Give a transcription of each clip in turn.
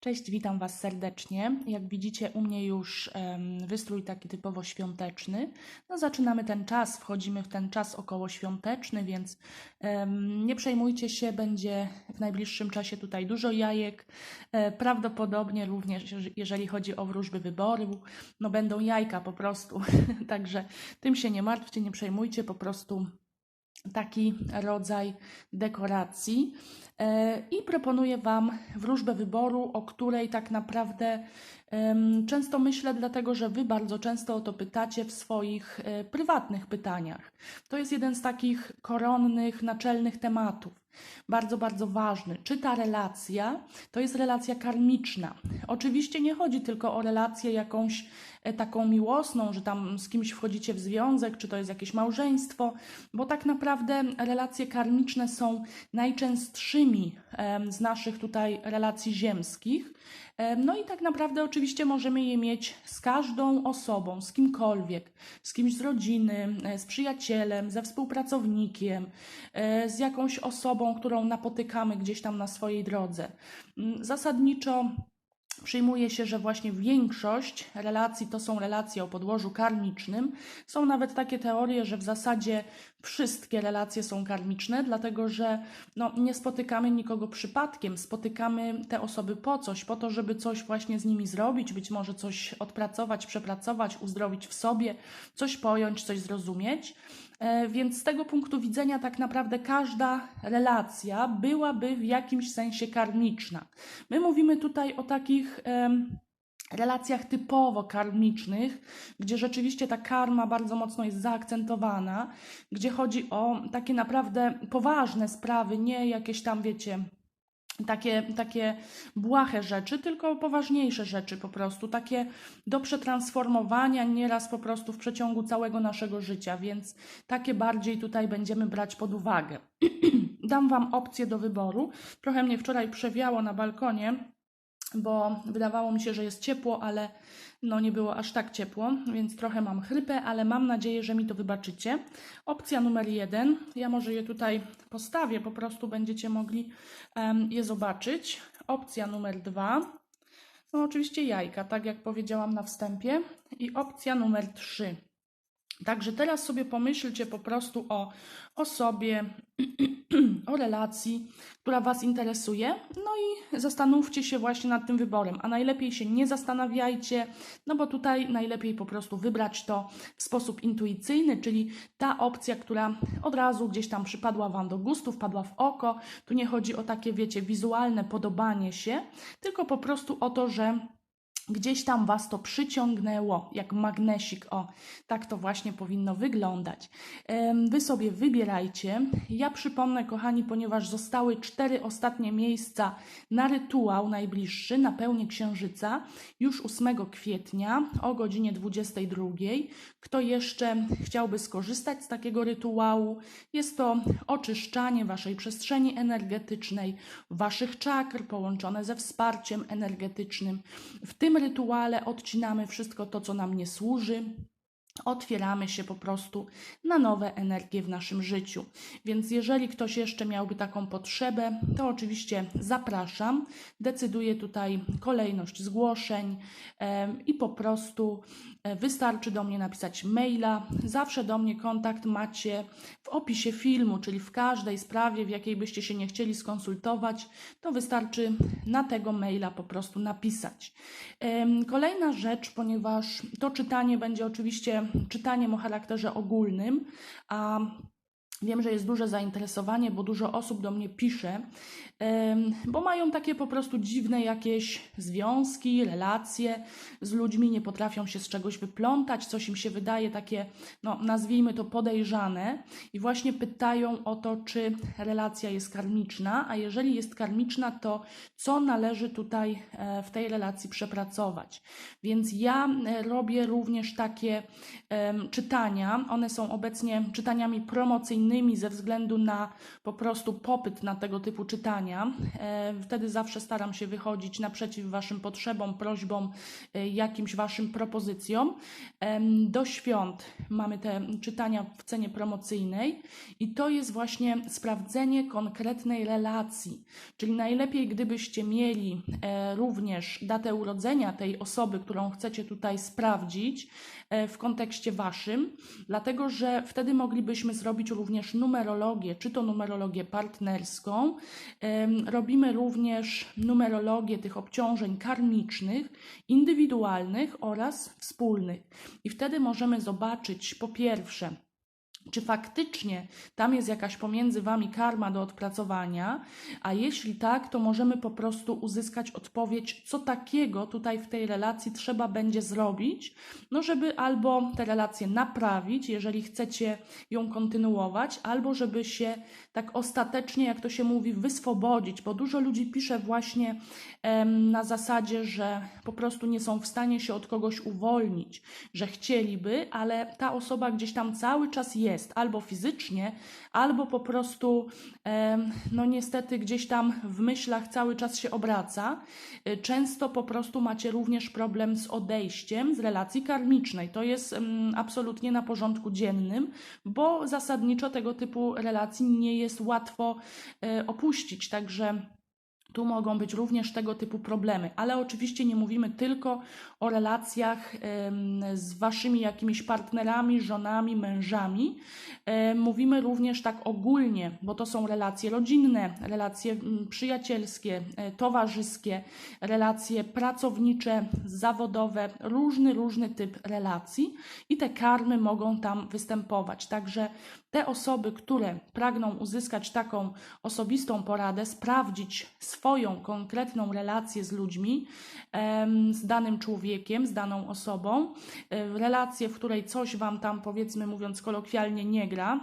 Cześć, witam Was serdecznie. Jak widzicie, u mnie już wystrój taki typowo świąteczny. No, zaczynamy ten czas, wchodzimy w ten czas okołoświąteczny, więc em, nie przejmujcie się, będzie w najbliższym czasie tutaj dużo jajek. E, prawdopodobnie również, jeż- jeżeli chodzi o wróżby wyboru, no będą jajka po prostu. Także tym się nie martwcie, nie przejmujcie, po prostu taki rodzaj dekoracji. E, I proponuję Wam wróżbę wyboru, o której tak naprawdę często myślę, dlatego że Wy bardzo często o to pytacie w swoich e, prywatnych pytaniach. To jest jeden z takich koronnych, naczelnych tematów. Bardzo, bardzo ważny. Czy ta relacja to jest relacja karmiczna? Oczywiście nie chodzi tylko o relację jakąś e, taką miłosną, że tam z kimś wchodzicie w związek, czy to jest jakieś małżeństwo, bo tak naprawdę relacje karmiczne są najczęstszymi z naszych tutaj relacji ziemskich. Em, No i tak naprawdę oczywiście możemy je mieć z każdą osobą, z kimkolwiek, z kimś z rodziny, e, z przyjacielem, ze współpracownikiem, e, z jakąś osobą, którą napotykamy gdzieś tam na swojej drodze. Mm, Zasadniczo Przyjmuje się, że właśnie większość relacji to są relacje o podłożu karmicznym. Są nawet takie teorie, że w zasadzie wszystkie relacje są karmiczne, dlatego że no, nie spotykamy nikogo przypadkiem, spotykamy te osoby po coś, po to, żeby coś właśnie z nimi zrobić, być może coś odpracować, przepracować, uzdrowić w sobie, coś pojąć, coś zrozumieć. E, Więc z tego punktu widzenia, tak naprawdę każda relacja byłaby w jakimś sensie karmiczna. My mówimy tutaj o takich relacjach typowo karmicznych, gdzie rzeczywiście ta karma bardzo mocno jest zaakcentowana, gdzie chodzi o takie naprawdę poważne sprawy, nie jakieś tam, wiecie, takie, takie błahe rzeczy, tylko poważniejsze rzeczy po prostu, takie do przetransformowania nieraz po prostu w przeciągu całego naszego życia, więc takie bardziej tutaj będziemy brać pod uwagę. Dam Wam opcję do wyboru. Trochę mnie wczoraj przewiało na balkonie, bo wydawało mi się, że jest ciepło, ale no nie było aż tak ciepło, więc trochę mam chrypę, ale mam nadzieję, że mi to wybaczycie. Opcja numer jeden, ja może je tutaj postawię, po prostu będziecie mogli em, je zobaczyć. Opcja numer dwa, no oczywiście jajka, tak jak powiedziałam na wstępie. I opcja numer trzy. Także teraz sobie pomyślcie po prostu o osobie, o relacji, która Was interesuje, no i zastanówcie się właśnie nad tym wyborem. A najlepiej się nie zastanawiajcie, no bo tutaj najlepiej po prostu wybrać to w sposób intuicyjny, czyli ta opcja, która od razu gdzieś tam przypadła Wam do gustu, wpadła w oko. Tu nie chodzi o takie, wiecie, wizualne podobanie się, tylko po prostu o to, że gdzieś tam Was to przyciągnęło, jak magnesik. O, tak to właśnie powinno wyglądać. Wy sobie wybierajcie. Ja przypomnę, kochani, ponieważ zostały cztery ostatnie miejsca na rytuał najbliższy, na pełnię księżyca, już 8 kwietnia o godzinie 22. Kto jeszcze chciałby skorzystać z takiego rytuału, jest to oczyszczanie Waszej przestrzeni energetycznej, Waszych czakr połączone ze wsparciem energetycznym. W tym rytuale odcinamy wszystko to, co nam nie służy. Otwieramy się po prostu na nowe energie w naszym życiu. Więc jeżeli ktoś jeszcze miałby taką potrzebę, to oczywiście zapraszam. Decyduję tutaj kolejność zgłoszeń i po prostu e, wystarczy do mnie napisać maila. Zawsze do mnie kontakt macie w opisie filmu, czyli w każdej sprawie, w jakiej byście się nie chcieli skonsultować, to wystarczy na tego maila po prostu napisać. Kolejna rzecz, ponieważ to czytanie będzie oczywiście czytaniem o charakterze ogólnym, a Wiem, że jest duże zainteresowanie, bo dużo osób do mnie pisze, bo mają takie po prostu dziwne jakieś związki, relacje z ludźmi, nie potrafią się z czegoś wyplątać, coś im się wydaje takie, no nazwijmy to podejrzane, i właśnie pytają o to, czy relacja jest karmiczna, a jeżeli jest karmiczna, to co należy tutaj e, w tej relacji przepracować. Więc ja e, robię również takie czytania, one są obecnie czytaniami promocyjnymi ze względu na po prostu popyt na tego typu czytania. E, Wtedy zawsze staram się wychodzić naprzeciw Waszym potrzebom, prośbom, e, jakimś Waszym propozycjom. Do świąt mamy te czytania w cenie promocyjnej i to jest właśnie sprawdzenie konkretnej relacji. Czyli najlepiej, gdybyście mieli e, również datę urodzenia tej osoby, którą chcecie tutaj sprawdzić w kontekście waszym, dlatego że wtedy moglibyśmy zrobić również numerologię, czy to numerologię partnerską. Robimy również numerologię tych obciążeń karmicznych, indywidualnych oraz wspólnych. I wtedy możemy zobaczyć po pierwsze, czy faktycznie tam jest jakaś pomiędzy wami karma do odpracowania, a jeśli tak, to możemy po prostu uzyskać odpowiedź, co takiego tutaj w tej relacji trzeba będzie zrobić, no żeby albo tę relację naprawić, jeżeli chcecie ją kontynuować, albo żeby się tak ostatecznie, jak to się mówi, wyswobodzić, bo dużo ludzi pisze właśnie em, na zasadzie, że po prostu nie są w stanie się od kogoś uwolnić, że chcieliby, ale ta osoba gdzieś tam cały czas jest, albo fizycznie, albo po prostu, no niestety, gdzieś tam w myślach cały czas się obraca. Y, Często po prostu macie również problem z odejściem z relacji karmicznej. To jest absolutnie na porządku dziennym, bo zasadniczo tego typu relacji nie jest łatwo e, opuścić. Także. Tu mogą być również tego typu problemy, ale oczywiście nie mówimy tylko o relacjach z waszymi jakimiś partnerami, żonami, mężami. Mówimy również tak ogólnie, bo to są relacje rodzinne, relacje przyjacielskie, e, towarzyskie, relacje pracownicze, zawodowe, różny, różny typ relacji i te karmy mogą tam występować. Także te osoby, które pragną uzyskać taką osobistą poradę, sprawdzić swoją konkretną relację z ludźmi, z danym człowiekiem, z daną osobą, relację, w której coś Wam tam, powiedzmy mówiąc kolokwialnie, nie gra,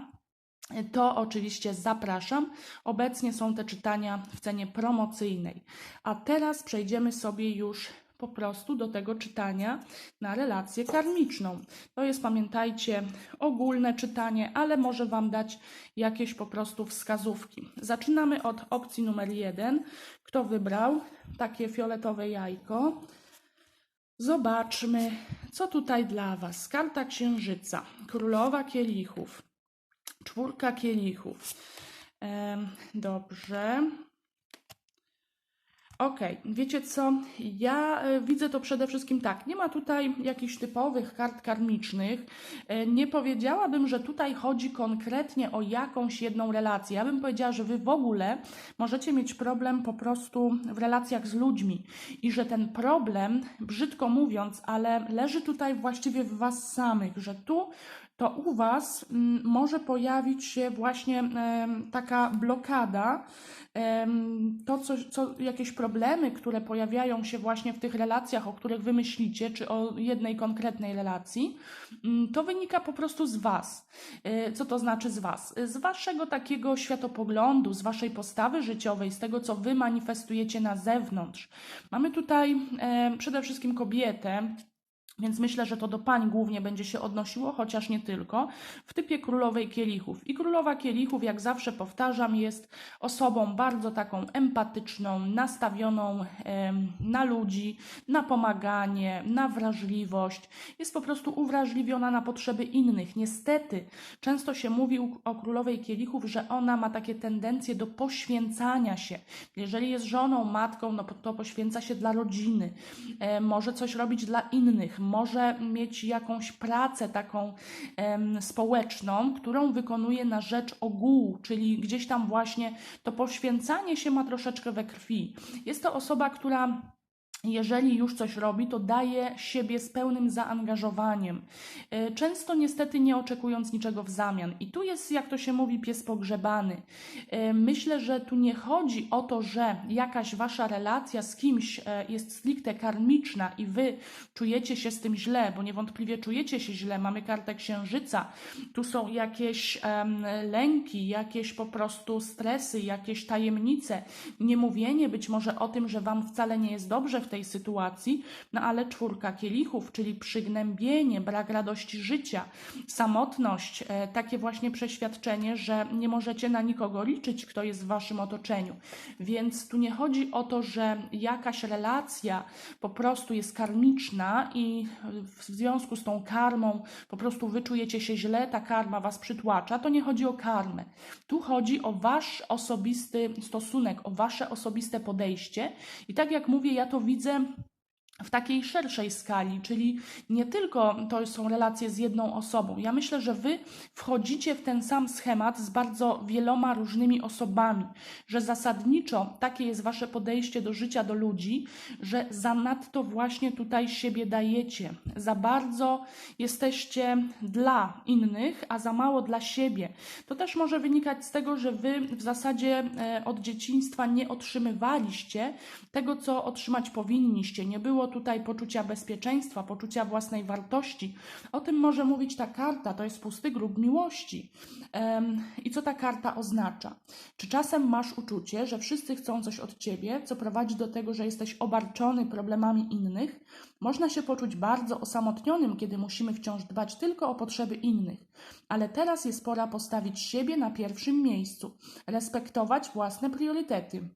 to oczywiście zapraszam. Obecnie są te czytania w cenie promocyjnej. A teraz przejdziemy sobie już po prostu do tego czytania na relację karmiczną. To jest, pamiętajcie, ogólne czytanie, ale może Wam dać jakieś po prostu wskazówki. Zaczynamy od opcji numer jeden. Kto wybrał takie fioletowe jajko? Zobaczmy, co tutaj dla Was. Karta Księżyca, Królowa Kielichów, Czwórka Kielichów. Dobrze. Okej, wiecie co? Ja e, widzę to przede wszystkim tak. Nie ma tutaj jakichś typowych kart karmicznych. E, Nie powiedziałabym, że tutaj chodzi konkretnie o jakąś jedną relację. Ja bym powiedziała, że wy w ogóle możecie mieć problem po prostu w relacjach z ludźmi i że ten problem, brzydko mówiąc, ale leży tutaj właściwie w was samych, że tu to u Was mm, może pojawić się właśnie taka blokada, to co, co, jakieś problemy, które pojawiają się właśnie w tych relacjach, o których Wy myślicie, czy o jednej konkretnej relacji, mm, to wynika po prostu z Was. E, Co to znaczy z Was? Z Waszego takiego światopoglądu, z Waszej postawy życiowej, z tego, co Wy manifestujecie na zewnątrz. Mamy tutaj przede wszystkim kobietę, więc myślę, że to do pań głównie będzie się odnosiło, chociaż nie tylko, w typie królowej kielichów. I królowa kielichów, jak zawsze powtarzam, jest osobą bardzo taką empatyczną, nastawioną na ludzi, na pomaganie, na wrażliwość. Jest po prostu uwrażliwiona na potrzeby innych. Niestety, często się mówi o królowej kielichów, że ona ma takie tendencje do poświęcania się. Jeżeli jest żoną, matką, no to poświęca się dla rodziny, e, może coś robić dla innych, może mieć jakąś pracę taką em, społeczną, którą wykonuje na rzecz ogółu, czyli gdzieś tam właśnie to poświęcanie się ma troszeczkę we krwi. Jest to osoba, która jeżeli już coś robi, to daje siebie z pełnym zaangażowaniem. E, Często niestety nie oczekując niczego w zamian. I tu jest, jak to się mówi, pies pogrzebany. E, Myślę, że tu nie chodzi o to, że jakaś wasza relacja z kimś e, jest stricte karmiczna i wy czujecie się z tym źle, bo niewątpliwie czujecie się źle. Mamy kartę księżyca. Tu są jakieś lęki, jakieś po prostu stresy, jakieś tajemnice. Niemówienie być może o tym, że wam wcale nie jest dobrze tej sytuacji, no ale czwórka kielichów, czyli przygnębienie, brak radości życia, samotność, e, takie właśnie przeświadczenie, że nie możecie na nikogo liczyć, kto jest w waszym otoczeniu. Więc tu nie chodzi o to, że jakaś relacja po prostu jest karmiczna i w związku z tą karmą po prostu wyczujecie się źle, ta karma was przytłacza. To nie chodzi o karmę. Tu chodzi o wasz osobisty stosunek, o wasze osobiste podejście. I tak jak mówię, ja to widzę widzę w takiej szerszej skali, czyli nie tylko to są relacje z jedną osobą. Ja myślę, że wy wchodzicie w ten sam schemat z bardzo wieloma różnymi osobami, że zasadniczo takie jest wasze podejście do życia, do ludzi, że zanadto właśnie tutaj siebie dajecie. Za bardzo jesteście dla innych, a za mało dla siebie. To też może wynikać z tego, że wy w zasadzie e, od dzieciństwa nie otrzymywaliście tego, co otrzymać powinniście. Nie było tutaj poczucia bezpieczeństwa, poczucia własnej wartości. O tym może mówić ta karta, to jest pusty grób miłości. I co ta karta oznacza? Czy czasem masz uczucie, że wszyscy chcą coś od ciebie, co prowadzi do tego, że jesteś obarczony problemami innych? Można się poczuć bardzo osamotnionym, kiedy musimy wciąż dbać tylko o potrzeby innych, ale teraz jest pora postawić siebie na pierwszym miejscu, respektować własne priorytety.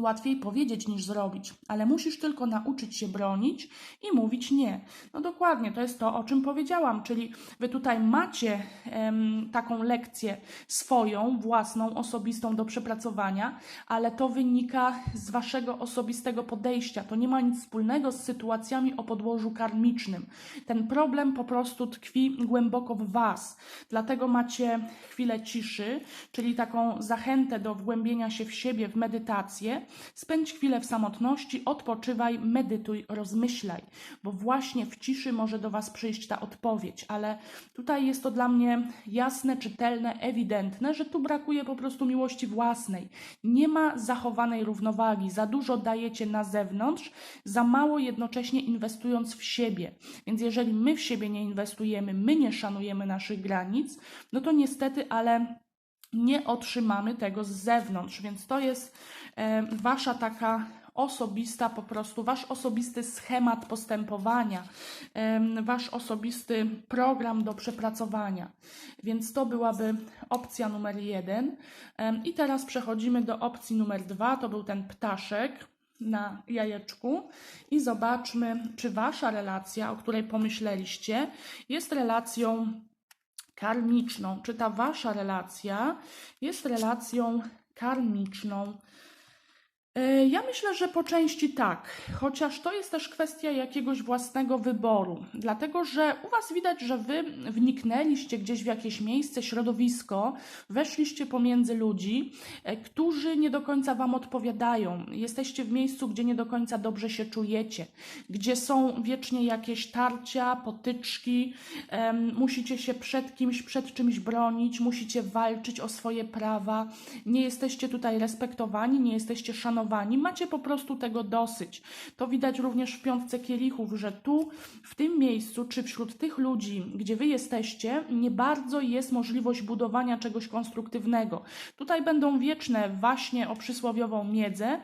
Łatwiej powiedzieć niż zrobić, ale musisz tylko nauczyć się bronić i mówić nie. No dokładnie, to jest to, o czym powiedziałam, czyli wy tutaj macie em, taką lekcję swoją, własną, osobistą do przepracowania, ale to wynika z waszego osobistego podejścia. To nie ma nic wspólnego z sytuacjami o podłożu karmicznym. Ten problem po prostu tkwi głęboko w was. Dlatego macie chwilę ciszy, czyli taką zachętę do wgłębienia się w siebie, w medytację Spędź chwilę w samotności, odpoczywaj, medytuj, rozmyślaj, bo właśnie w ciszy może do Was przyjść ta odpowiedź, ale tutaj jest to dla mnie jasne, czytelne, ewidentne, że tu brakuje po prostu miłości własnej. Nie ma zachowanej równowagi, za dużo dajecie na zewnątrz, za mało jednocześnie inwestując w siebie. Więc jeżeli my w siebie nie inwestujemy, my nie szanujemy naszych granic, no to niestety, ale nie otrzymamy tego z zewnątrz, więc to jest e, wasza taka osobista, po prostu wasz osobisty schemat postępowania, e, wasz osobisty program do przepracowania. Więc to byłaby opcja numer jeden. E, I teraz przechodzimy do opcji numer dwa, to był ten ptaszek na jajeczku i zobaczmy, czy wasza relacja, o której pomyśleliście, jest relacją karmiczną. Czy ta wasza relacja jest relacją karmiczną? E, ja myślę, że po części tak, chociaż to jest też kwestia jakiegoś własnego wyboru, dlatego że u Was widać, że Wy wniknęliście gdzieś w jakieś miejsce, środowisko, weszliście pomiędzy ludzi, e, którzy nie do końca Wam odpowiadają. Jesteście w miejscu, gdzie nie do końca dobrze się czujecie, gdzie są wiecznie jakieś tarcia, potyczki, musicie się przed kimś, przed czymś bronić, musicie walczyć o swoje prawa, nie jesteście tutaj respektowani, nie jesteście szanowani macie po prostu tego dosyć. To widać również w piątce kielichów, że tu, w tym miejscu, czy wśród tych ludzi, gdzie wy jesteście, nie bardzo jest możliwość budowania czegoś konstruktywnego. Tutaj będą wieczne właśnie o przysłowiową miedzę,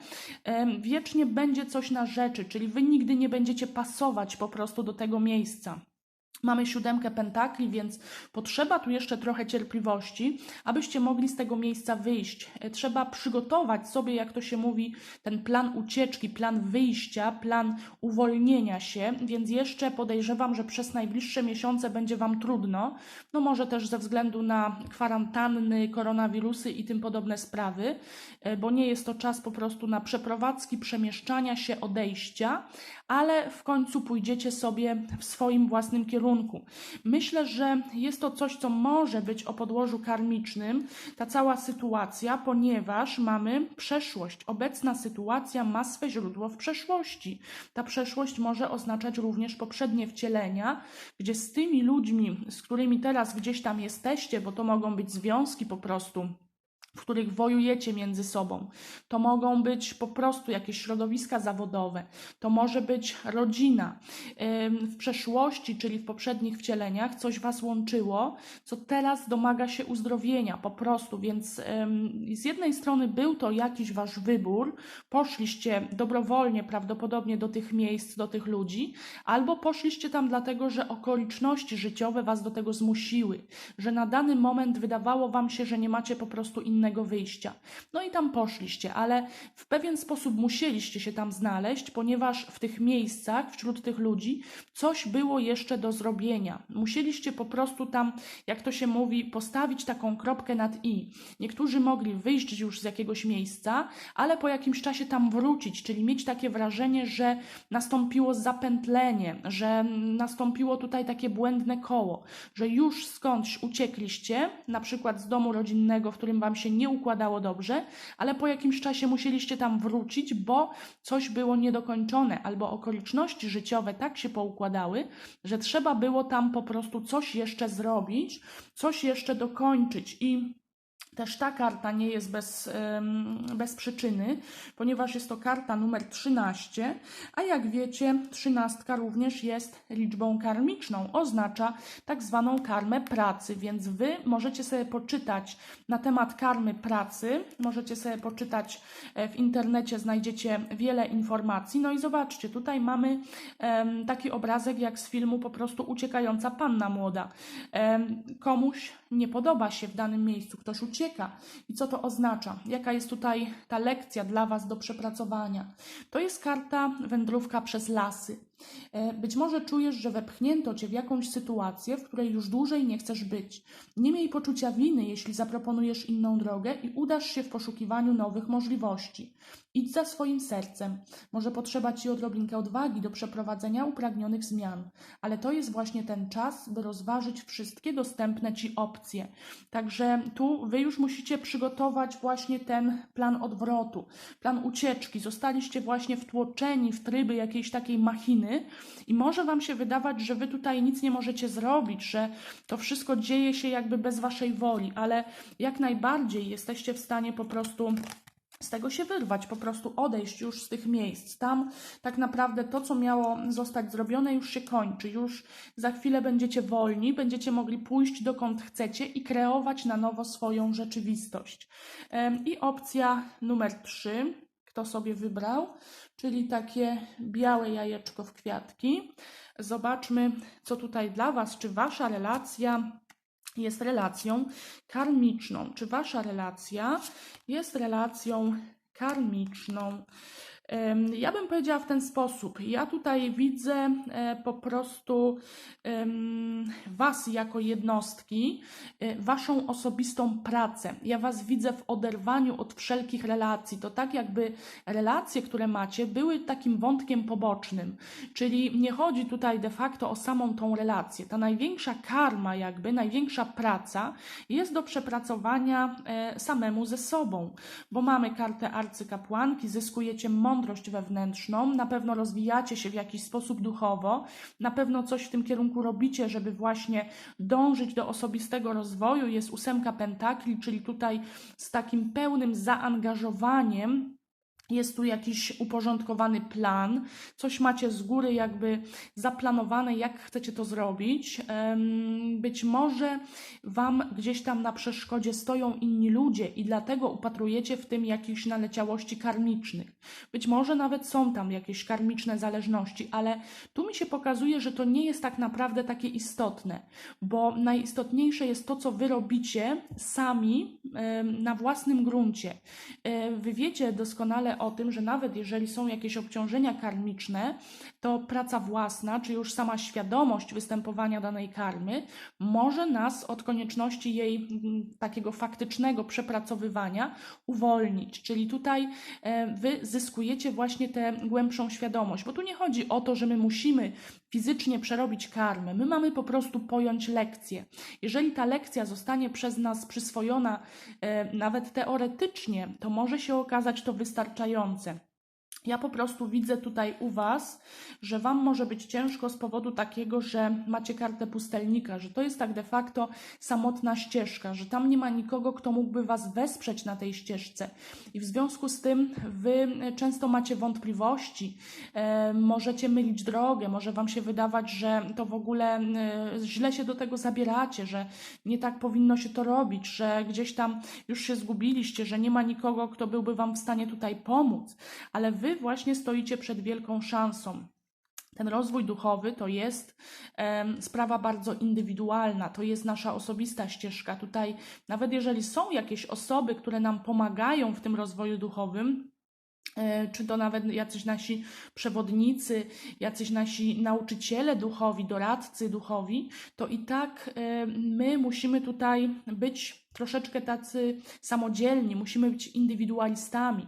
wiecznie będzie coś na rzeczy, czyli wy nigdy nie będziecie pasować po prostu do tego miejsca. Mamy siódemkę pentakli, więc potrzeba tu jeszcze trochę cierpliwości, abyście mogli z tego miejsca wyjść. E, trzeba przygotować sobie, jak to się mówi, ten plan ucieczki, plan wyjścia, plan uwolnienia się, więc jeszcze podejrzewam, że przez najbliższe miesiące będzie Wam trudno. No może też ze względu na kwarantanny, koronawirusy i tym podobne sprawy, e, bo nie jest to czas po prostu na przeprowadzki, przemieszczania się, odejścia, ale w końcu pójdziecie sobie w swoim własnym kierunku. Myślę, że jest to coś, co może być o podłożu karmicznym, ta cała sytuacja, ponieważ mamy przeszłość. Obecna sytuacja ma swe źródło w przeszłości. Ta przeszłość może oznaczać również poprzednie wcielenia, gdzie z tymi ludźmi, z którymi teraz gdzieś tam jesteście, bo to mogą być związki po prostu w których wojujecie między sobą. To mogą być po prostu jakieś środowiska zawodowe, to może być rodzina. W przeszłości, czyli w poprzednich wcieleniach, coś Was łączyło, co teraz domaga się uzdrowienia po prostu. Więc z jednej strony był to jakiś Wasz wybór, poszliście dobrowolnie prawdopodobnie do tych miejsc, do tych ludzi, albo poszliście tam dlatego, że okoliczności życiowe Was do tego zmusiły, że na dany moment wydawało Wam się, że nie macie po prostu innego wyjścia. No i tam poszliście, ale w pewien sposób musieliście się tam znaleźć, ponieważ w tych miejscach, wśród tych ludzi, coś było jeszcze do zrobienia. Musieliście po prostu tam, jak to się mówi, postawić taką kropkę nad i. Niektórzy mogli wyjść już z jakiegoś miejsca, ale po jakimś czasie tam wrócić, czyli mieć takie wrażenie, że nastąpiło zapętlenie, że nastąpiło tutaj takie błędne koło, że już skądś uciekliście, na przykład z domu rodzinnego, w którym wam się nie układało dobrze, ale po jakimś czasie musieliście tam wrócić, bo coś było niedokończone, albo okoliczności życiowe tak się poukładały, że trzeba było tam po prostu coś jeszcze zrobić, coś jeszcze dokończyć. I też ta karta nie jest bez, bez przyczyny, ponieważ jest to karta numer 13, a jak wiecie, trzynastka również jest liczbą karmiczną, oznacza tak zwaną karmę pracy, więc wy możecie sobie poczytać na temat karmy pracy, możecie sobie poczytać e, w internecie, znajdziecie wiele informacji. No i zobaczcie, tutaj mamy taki obrazek jak z filmu po prostu uciekająca panna młoda. Komuś nie podoba się w danym miejscu, ktoś ucieka. I co to oznacza? Jaka jest tutaj ta lekcja dla Was do przepracowania? To jest karta wędrówka przez lasy. E, Być może czujesz, że wepchnięto cię w jakąś sytuację, w której już dłużej nie chcesz być. Nie miej poczucia winy, jeśli zaproponujesz inną drogę i udasz się w poszukiwaniu nowych możliwości. Idź za swoim sercem. Może potrzeba ci odrobinkę odwagi do przeprowadzenia upragnionych zmian, ale to jest właśnie ten czas, by rozważyć wszystkie dostępne ci opcje. Także tu wy już musicie przygotować właśnie ten plan odwrotu, plan ucieczki. Zostaliście właśnie wtłoczeni w tryby jakiejś takiej machiny i może wam się wydawać, że wy tutaj nic nie możecie zrobić, że to wszystko dzieje się jakby bez waszej woli, ale jak najbardziej jesteście w stanie po prostu z tego się wyrwać, po prostu odejść już z tych miejsc. Tam tak naprawdę to, co miało zostać zrobione, już się kończy. Już za chwilę będziecie wolni, będziecie mogli pójść dokąd chcecie i kreować na nowo swoją rzeczywistość. I opcja numer trzy, kto sobie wybrał, czyli takie białe jajeczko w kwiatki. Zobaczmy, co tutaj dla Was, czy Wasza relacja jest relacją karmiczną. Czy wasza relacja jest relacją karmiczną? Ja bym powiedziała w ten sposób. Ja tutaj widzę e, po prostu Was jako jednostki, e, Waszą osobistą pracę. Ja Was widzę w oderwaniu od wszelkich relacji. To tak, jakby relacje, które macie, były takim wątkiem pobocznym. Czyli nie chodzi tutaj de facto o samą tą relację. Ta największa karma, jakby, największa praca jest do przepracowania e, samemu ze sobą, bo mamy kartę arcykapłanki, zyskujecie mądrość wewnętrzną, na pewno rozwijacie się w jakiś sposób duchowo, na pewno coś w tym kierunku robicie, żeby właśnie dążyć do osobistego rozwoju. Jest ósemka pentakli, czyli tutaj z takim pełnym zaangażowaniem jest tu jakiś uporządkowany plan, coś macie z góry jakby zaplanowane, jak chcecie to zrobić. Być może Wam gdzieś tam na przeszkodzie stoją inni ludzie i dlatego upatrujecie w tym jakichś naleciałości karmicznych. Być może nawet są tam jakieś karmiczne zależności, ale tu mi się pokazuje, że to nie jest tak naprawdę takie istotne, bo najistotniejsze jest to, co Wy robicie sami na własnym gruncie. E, Wy wiecie doskonale o tym, że nawet jeżeli są jakieś obciążenia karmiczne, to praca własna, czy już sama świadomość występowania danej karmy, może nas od konieczności jej mm, takiego faktycznego przepracowywania uwolnić. Czyli tutaj e, wy zyskujecie właśnie tę głębszą świadomość, bo tu nie chodzi o to, że my musimy fizycznie przerobić karmę. My mamy po prostu pojąć lekcję. Jeżeli ta lekcja zostanie przez nas przyswojona e, nawet teoretycznie, to może się okazać to wystarczające. незнайомцем. Ja po prostu widzę tutaj u Was, że Wam może być ciężko z powodu takiego, że macie kartę pustelnika, że to jest tak de facto samotna ścieżka, że tam nie ma nikogo, kto mógłby Was wesprzeć na tej ścieżce. I w związku z tym Wy często macie wątpliwości, e, możecie mylić drogę, może Wam się wydawać, że to w ogóle e, źle się do tego zabieracie, że nie tak powinno się to robić, że gdzieś tam już się zgubiliście, że nie ma nikogo, kto byłby Wam w stanie tutaj pomóc, ale Wy właśnie stoicie przed wielką szansą. Ten rozwój duchowy to jest em, sprawa bardzo indywidualna, to jest nasza osobista ścieżka. Tutaj, nawet jeżeli są jakieś osoby, które nam pomagają w tym rozwoju duchowym, e, czy to nawet jacyś nasi przewodnicy, jacyś nasi nauczyciele duchowi, doradcy duchowi, to i tak my musimy tutaj być troszeczkę tacy samodzielni, musimy być indywidualistami.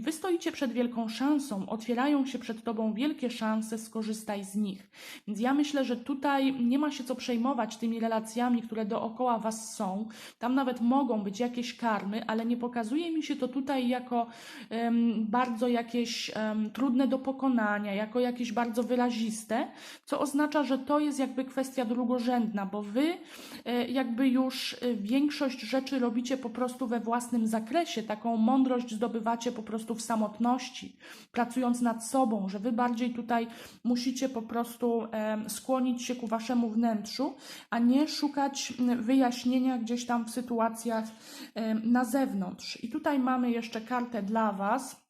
Wy stoicie przed wielką szansą, otwierają się przed Tobą wielkie szanse, skorzystaj z nich. Więc ja myślę, że tutaj nie ma się co przejmować tymi relacjami, które dookoła Was są. Tam nawet mogą być jakieś karmy, ale nie pokazuje mi się to tutaj jako em, bardzo jakieś em, trudne do pokonania, jako jakieś bardzo wyraziste, co oznacza, że to jest jakby kwestia drugorzędna, bo Wy e, jakby już e, większość rzeczy robicie po prostu we własnym zakresie, taką mądrość zdobywacie po prostu w samotności, pracując nad sobą, że wy bardziej tutaj musicie po prostu skłonić się ku waszemu wnętrzu, a nie szukać wyjaśnienia gdzieś tam w sytuacjach na zewnątrz. I tutaj mamy jeszcze kartę dla was.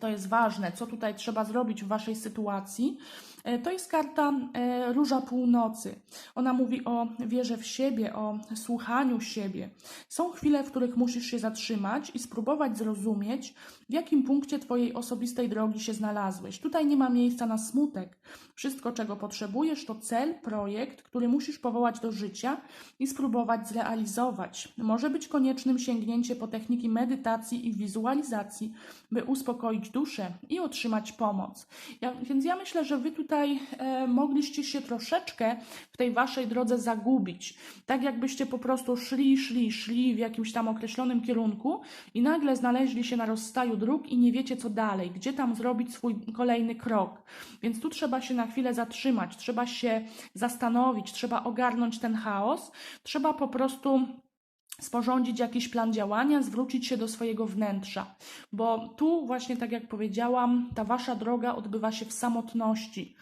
To jest ważne, co tutaj trzeba zrobić w Waszej sytuacji. E, To jest karta e, Róża Północy. Ona mówi o wierze w siebie, o słuchaniu siebie. Są chwile, w których musisz się zatrzymać i spróbować zrozumieć, w jakim punkcie Twojej osobistej drogi się znalazłeś. Tutaj nie ma miejsca na smutek. Wszystko, czego potrzebujesz, to cel, projekt, który musisz powołać do życia i spróbować zrealizować. Może być koniecznym sięgnięcie po techniki medytacji i wizualizacji, by uspokoić duszę i otrzymać pomoc. Ja, więc ja myślę, że Wy tutaj e, mogliście się troszeczkę w tej Waszej drodze zagubić. Tak jakbyście po prostu szli, szli, szli w jakimś tam określonym kierunku i nagle znaleźli się na rozstaju dróg i nie wiecie co dalej, gdzie tam zrobić swój kolejny krok. Więc tu trzeba się na chwilę zatrzymać, trzeba się zastanowić, trzeba ogarnąć ten chaos, trzeba po prostu sporządzić jakiś plan działania, zwrócić się do swojego wnętrza, bo tu właśnie, tak jak powiedziałam, ta wasza droga odbywa się w samotności.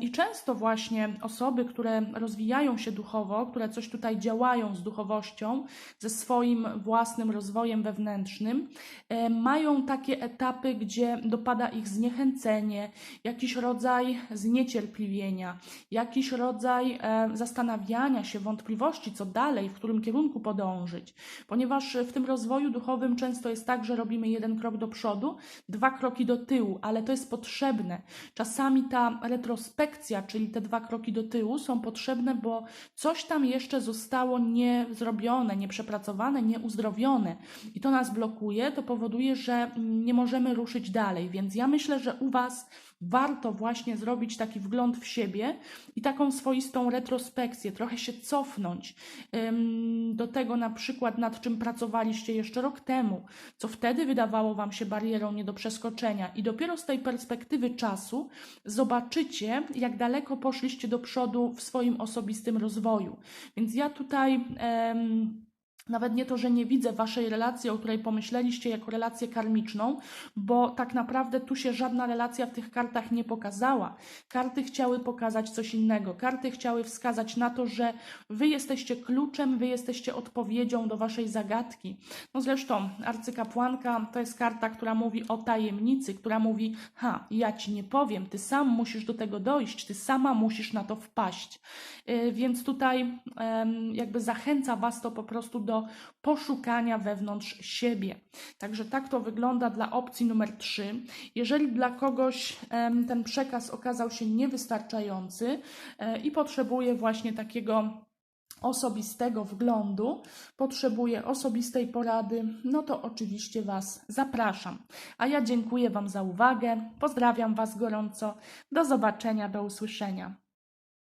I często właśnie osoby, które rozwijają się duchowo, które coś tutaj działają z duchowością, ze swoim własnym rozwojem wewnętrznym, em, mają takie etapy, gdzie dopada ich zniechęcenie, jakiś rodzaj zniecierpliwienia, jakiś rodzaj e, zastanawiania się, wątpliwości, co dalej, w którym kierunku podążyć. Ponieważ w tym rozwoju duchowym często jest tak, że robimy jeden krok do przodu, dwa kroki do tyłu, ale to jest potrzebne. Czasami ta retrospekcja, czyli te dwa kroki do tyłu, są potrzebne, bo coś tam jeszcze zostało nie zrobione, nie przepracowane, nie uzdrowione. I to nas blokuje, to powoduje, że nie możemy ruszyć dalej. Więc ja myślę, że u Was warto właśnie zrobić taki wgląd w siebie i taką swoistą retrospekcję, trochę się cofnąć do tego na przykład, nad czym pracowaliście jeszcze rok temu, co wtedy wydawało Wam się barierą nie do przeskoczenia. I dopiero z tej perspektywy czasu zobaczycie, jak daleko poszliście do przodu w swoim osobistym rozwoju. Więc ja tutaj. Nawet nie to, że nie widzę waszej relacji, o której pomyśleliście, jako relację karmiczną, bo tak naprawdę tu się żadna relacja w tych kartach nie pokazała. Karty chciały pokazać coś innego. Karty chciały wskazać na to, że wy jesteście kluczem, wy jesteście odpowiedzią do waszej zagadki. No zresztą arcykapłanka to jest karta, która mówi o tajemnicy, która mówi: Ha, ja ci nie powiem, ty sam musisz do tego dojść, ty sama musisz na to wpaść. Yy, Więc tutaj em, jakby zachęca Was to po prostu do poszukania wewnątrz siebie. Także tak to wygląda dla opcji numer 3. Jeżeli dla kogoś ten przekaz okazał się niewystarczający e, i potrzebuje właśnie takiego osobistego wglądu, potrzebuje osobistej porady, no to oczywiście Was zapraszam. A ja dziękuję Wam za uwagę, pozdrawiam Was gorąco, do zobaczenia, do usłyszenia.